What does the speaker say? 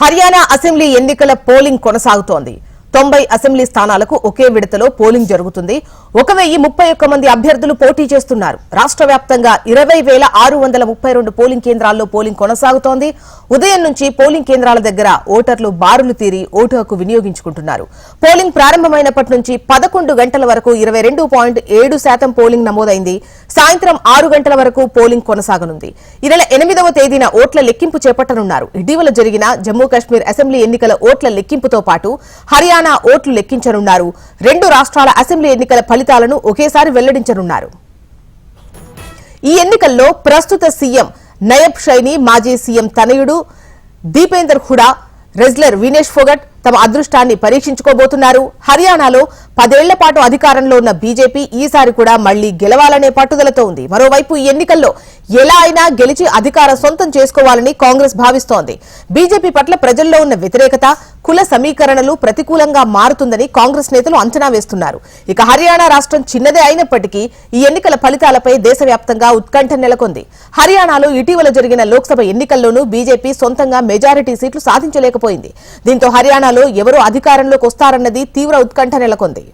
Haryana assembly ఎన్నికల polling కొనసాగుతోంది. తొంభై అసెంబ్లీ స్థానాలకు ఒకే విడతలో పోలింగ్ జరుగుతుంది. ఒక వెయ్యి ముప్పై ఒక్క మంది అభ్యర్థులు పోటీ చేస్తున్నారు. రాష్ట్ర వ్యాప్తంగా ఇరవై వేల ఆరు వందల ముప్పై రెండు పోలింగ్ కేంద్రాల్లో పోలింగ్ కొనసాగుతోంది. ఉదయం నుంచి పోలింగ్ కేంద్రాల దగ్గర ఓటర్లు బారులు తీరి ఓటు హక్కు వినియోగించుకుంటున్నారు. పోలింగ్ ప్రారంభమైనప్పటి నుంచి పదకొండు గంటల వరకు ఇరవై రెండు పాయింట్ ఏడు శాతం పోలింగ్ నమోదైంది. సాయంత్రం ఆరు గంటల వరకు పోలింగ్ కొనసాగనుంది. ఈ నెల ఎనిమిదవ తేదీన ఓట్ల లెక్కింపు చేపట్టనున్నారు. ఇటీవల జరిగిన జమ్మూ కాశ్మీర్ అసెంబ్లీ ఎన్నికల ఓట్ల లెక్కింపుతో పాటు హర్యానా ఓట్లు లెక్కించనున్నారు. రెండు రాష్ట్రాల అసెంబ్లీ ఎన్నికల ఫలితాలను ఒకేసారి వెల్లడించనున్నారు. ఈ ఎన్నికల్లో ప్రస్తుత సీఎం నయబ్ షైని మాజీ సీఎం తనయుడు దీపేందర్ హుడా రెజ్లర్ వినేష్ ఫోగట్ తమ అదృష్టాన్ని పరీక్షించుకోబోతున్నారు. హర్యానాలో పదేళ్ళ పాటు అధికారంలో ఉన్న బీజేపీ ఈసారి కూడా మళ్ళీ గెలవాలనే పట్టుదలతో ఉంది. మరోవైపు ఈ ఎన్నికల్లో ఎలా అయినా గెలిచి అధికారం సొంతం చేసుకోవాలని కాంగ్రెస్ భావిస్తోంది. బీజేపీ పట్ల ప్రజల్లో ఉన్న వ్యతిరేకత కుల సమీకరణలు ప్రతికూలంగా మారుతుందని కాంగ్రెస్ నేతలు అంచనా వేస్తున్నారు. ఇక హర్యానా రాష్ట్రం చిన్నదే అయినప్పటికీ ఈ ఎన్నికల ఫలితాలపై దేశవ్యాప్తంగా ఉత్కంఠ నెలకొంది. హర్యానాలో ఇటీవల జరిగిన లోక్సభ ఎన్నికల్లోనూ బీజేపీ సొంతంగా మెజారిటీ సీట్లు సాధించలేకపోయింది. దీంతో హర్యానాలో ఎవరు అధికారంలోకి వస్తారన్నది తీవ్ర ఉత్కంఠ నెలకొంది.